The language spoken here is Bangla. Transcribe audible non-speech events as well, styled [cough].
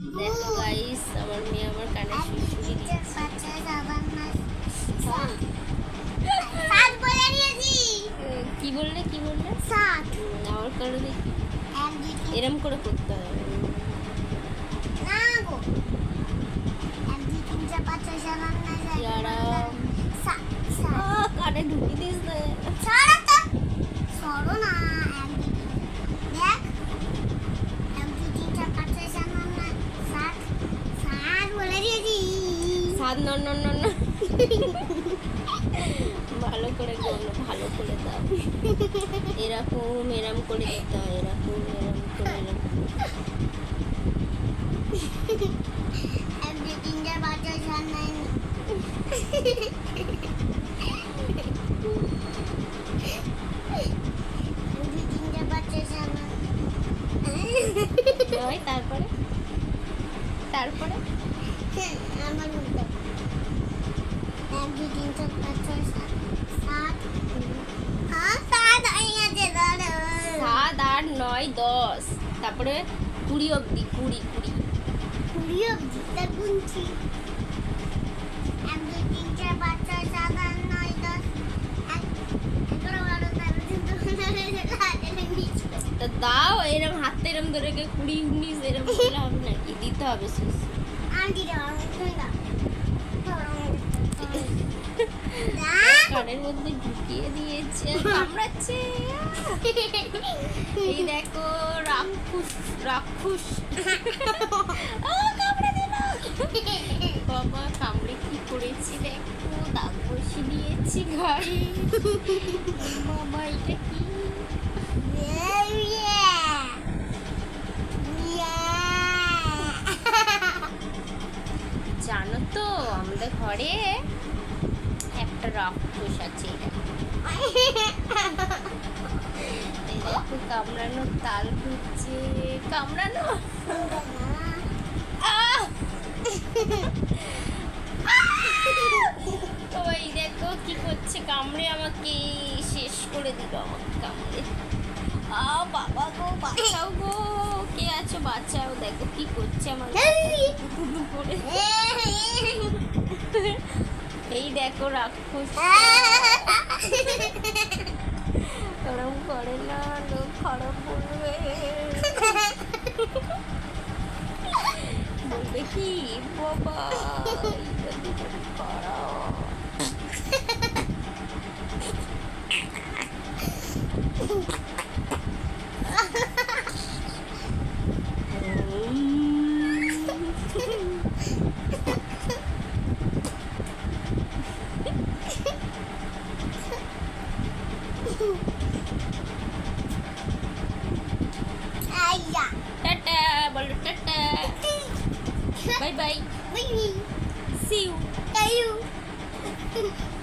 দেখো গাইস আমার মেয়ে আমার কানে সুড়সুড়ি দিচ্ছে। সাত বলে দিয়েছি কি বললে কি বললে? সাত আমার কানে দেখি এরম করে করতে হবে না গো এক দুই তিন চার পাঁচ ছয় সাত আট নয় দশ কানে ঢুকি দিস না সরো তো সরো না এক দুই তিন দেখ এক দুই তিন চার পাঁচ ছয় সাত আট নয় সাত সাত বলে দিয়েছি সাত নন নন নন। ভালো করে গোল ভালো করে দাও। এরকম এরম করে দিতে হয় এরকম এরম করে তারপরে? এক দুই তিন চার পাঁচ ছয় সাত নয় এক দুই তিন চার পাঁচ ছয় সাত নয় নয় তারপরে তারপরে আমার উল্টো এক দুই তিন চার পাঁচ ছয় সাত আট নয় দশ। তারপরে কুড়ি অবধি কুড়ি কুড়ি। কুড়ি অবধি তা গুনছি। এক দুই তিন চার পাঁচ ছয় সাত আট নয় দশ। এগারো বারো তেরো তা দাও এরম হাতে এরম ধরে কে কুড়ি উনিশ এরম করলে হবে নাকি দিতে হবে শেষ আমি দিতে পারব তুমি দাও। [laughs] কানের মধ্যে ঢুকিয়ে দিয়েছে। কামড়াচ্ছে। এই দেখো, রাক্ষুস রাক্ষুস। কামড়ে বাবা, কামড়ে কি করেছি দেখো? দাগ বসে দিয়েছি ঘাড়ে বাবা, এটা কি? জানো তো, আমাদের ঘরে রাক্ষস আছে। দেখো কামড়ানোর তাল ঘুরছে কামড়ানো। ওই দেখো কি করছে কামড়ে আমাকে শেষ করে দিল আমাকে কামড়ে। আ বাবা গো বাঁচাও গো। কে আছো? বাঁচাও দেখো কি করছে আমাকে। করে। এই দেখো রাক্ষস। ওরম করে না লোক খারাপ বলবে। বলবে কি? বাবা Bye-bye. Bye. See you. Bye you. [laughs]